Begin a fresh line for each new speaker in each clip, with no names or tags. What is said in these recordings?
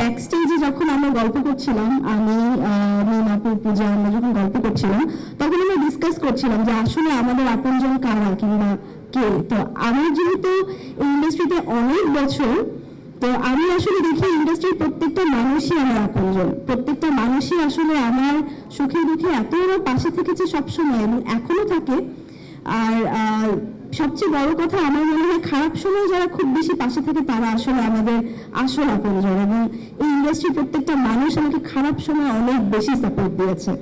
Back স্টেজে যখন আমরা গল্প করছিলাম, আমি মিনাপুর পূজা, আমরা যখন গল্প করছিলাম, তখন আমরা ডিসকাস করছিলাম যে আসলে আমাদের আপনজন কারা, কিংবা কে? তো আমার যেহেতু ইন্ডাস্ট্রিতে অনেক বছর, তো আমি আসলে দেখি ইন্ডাস্ট্রির প্রত্যেকটা মানুষই আমার আপনজন। প্রত্যেকটা মানুষই আসলে আমার সুখে দুঃখে এত আমার পাশে থেকেছে সবসময়, এবং এখনও থাকে। আর সবচেয়ে বড় কথা আমার মনে হয় খারাপ সময় যারা খুব বেশি পাশে থাকে তারা আসলে আমাদের আসল আপনজন এবং এই ইন্ডাস্ট্রির প্রত্যেকটা মানুষ আমাকে খারাপ সময় অনেক বেশি সাপোর্ট দিয়েছে।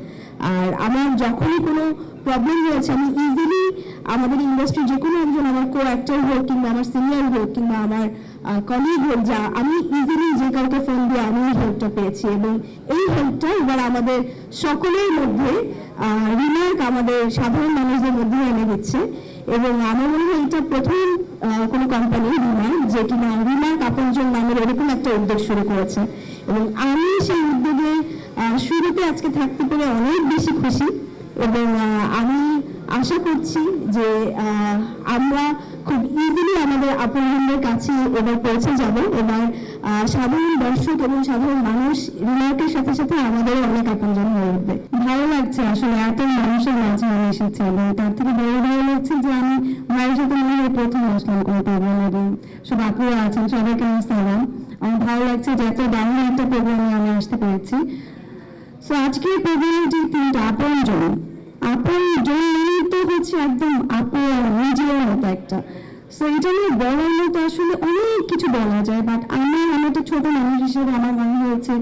আর আমার যখনই কোনো প্রবলেম হয়েছে আমি ইজিলি আমাদের ইন্ডাস্ট্রি যে কোনো একজন, আমার কো অ্যাক্টর হোক কিংবা আমার সিনিয়র হোক কিংবা আমার কলিগ হোক, যা আমি ইজিলি যে কাউকে ফোন দিয়ে আমি হেল্পটা পেয়েছি এবং এই হেল্পটা এবার আমাদের সকলের মধ্যে আমাদের সাধারণ মানুষদের মধ্যে এনে দিচ্ছে। এবং আমার মনে হয় এটা প্রথম কোনো কোম্পানি রিমার্ক যে কিনা রিমার্ক আপনজন নামের এরকম একটা উদ্যোগ শুরু করেছে। এবং আমি সেই উদ্যোগে শুরুতে আজকে থাকতে পেরে অনেক বেশি খুশি। এবং আমি আশা করছি যে আমরা খুব ইজিলি আমাদের আপনজনদের কাছে এবার পৌঁছে যাব এবার সাধারণ দর্শক এবং সাধারণ মানুষ রিমার্কের সাথে সাথে আমাদের অনেক আপনজন হয়ে উঠবে। ভালো লাগছে আসলে এত মানুষের মাঝে আমি এসেছি, এবং তার থেকে বড় ভালো লাগছে যে আমি ভাইয়ের সাথে মনে প্রথম আসলাম কোনো প্রোগ্রাম এবং সব আপুরা আছেন, সবাইকে আমার সালাম। আমার ভালো লাগছে যে এত দারুণ একটা প্রোগ্রামে আমি আসতে পেরেছি। সো আজকের প্রোগ্রামের যে তিনটা আপন জন আপন জন মানেই তো হচ্ছে একদম আপন নিজের মতো একটা। সো এটা নিয়ে বলার তো আসলে অনেক কিছু বলা যায় বাট আমার আমার তো ছোট মানুষ হিসেবে আমার মনে হয়েছে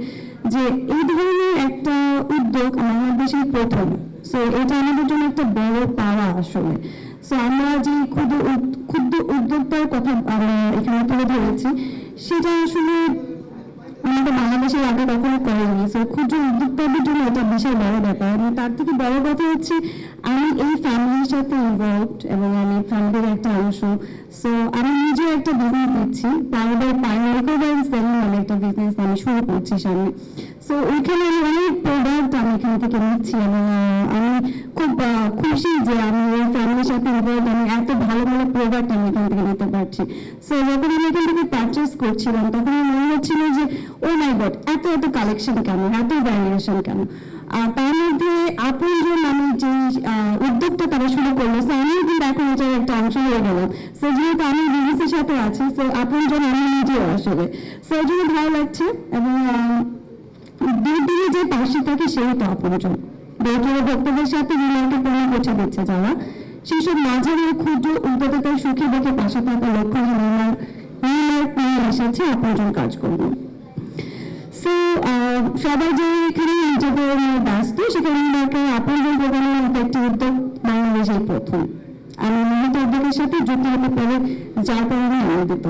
যে এই ধরনের একটা উদ্যোগ আমাদের দেশের প্রথম। সো এটা আমাদের জন্য একটা বড় পাওয়া আসলে। সো আমরা যে ক্ষুদ্র ক্ষুদ্র উদ্যোক্তার কথা আমরা এখানে তুলে ধরেছি, সেটা আসলে আমাদের বাংলাদেশের আগে কখনো করেনি সো ক্ষুদ্র উদ্যোক্তাদের জন্য এটা বিশাল বড় ব্যাপার। এবং তার থেকে বড় কথা হচ্ছে, আমি এই ফ্যামিলির সাথে ইনভলভড এবং আমি ফ্যামিলির একটা অংশ। সো আমি নিজেও একটা বিজনেস দিচ্ছি পাউডার ব্যান্ড সেলিং নামে একটা বিজনেস আমি শুরু করছি সামনে। সো ওইখানে আমি অনেক প্রোডাক্ট আমি এখান থেকে নিচ্ছি এবং আমি খুব খুশি যে আমি ওই ফ্যামিলির সাথে ইনভলভ আমি এত ভালো ভালো প্রোডাক্ট আমি এখান থেকে নিতে পারছি। সো যখন আমি এখান থেকে পারচেস করছিলাম, তখন আমার মনে হচ্ছিল যে ও মাই গড এত এত কালেকশন কেন? এত ভ্যারিয়েশন কেন? তার মধ্যে আপনজন আমি যে উদ্যোগটা তারা শুরু করল সো আমিও কিন্তু এখন এটার একটা অংশ হয়ে গেলাম। সো যেহেতু আমি বিজনেসের সাথে আছি সো আপনজন আমি নিজেও আসলে। সো ভালো লাগছে এবং দূর যে পাশে থাকে সেই তো আপনজন বেকার ভক্তদের সাথে রিলেটেড পণ্য পৌঁছে দিচ্ছে যারা। সেসব মাঝারি ও ক্ষুদ্র উদ্যোক্তার সুখী দেখে পাশে থাকা লক্ষ্যহীন আমার নিয়ে এসেছে আপনজন কাজ করব সবাই যে এখানে নিজেদের ব্যস্ত, সেখানে আমাকে আপনজন প্রোগ্রামের মতো একটি উদ্যোগ বাংলাদেশের প্রথম। আমি মহিলা উদ্যোগের সাথে যুক্ত হতে যার কারণে আনন্দিত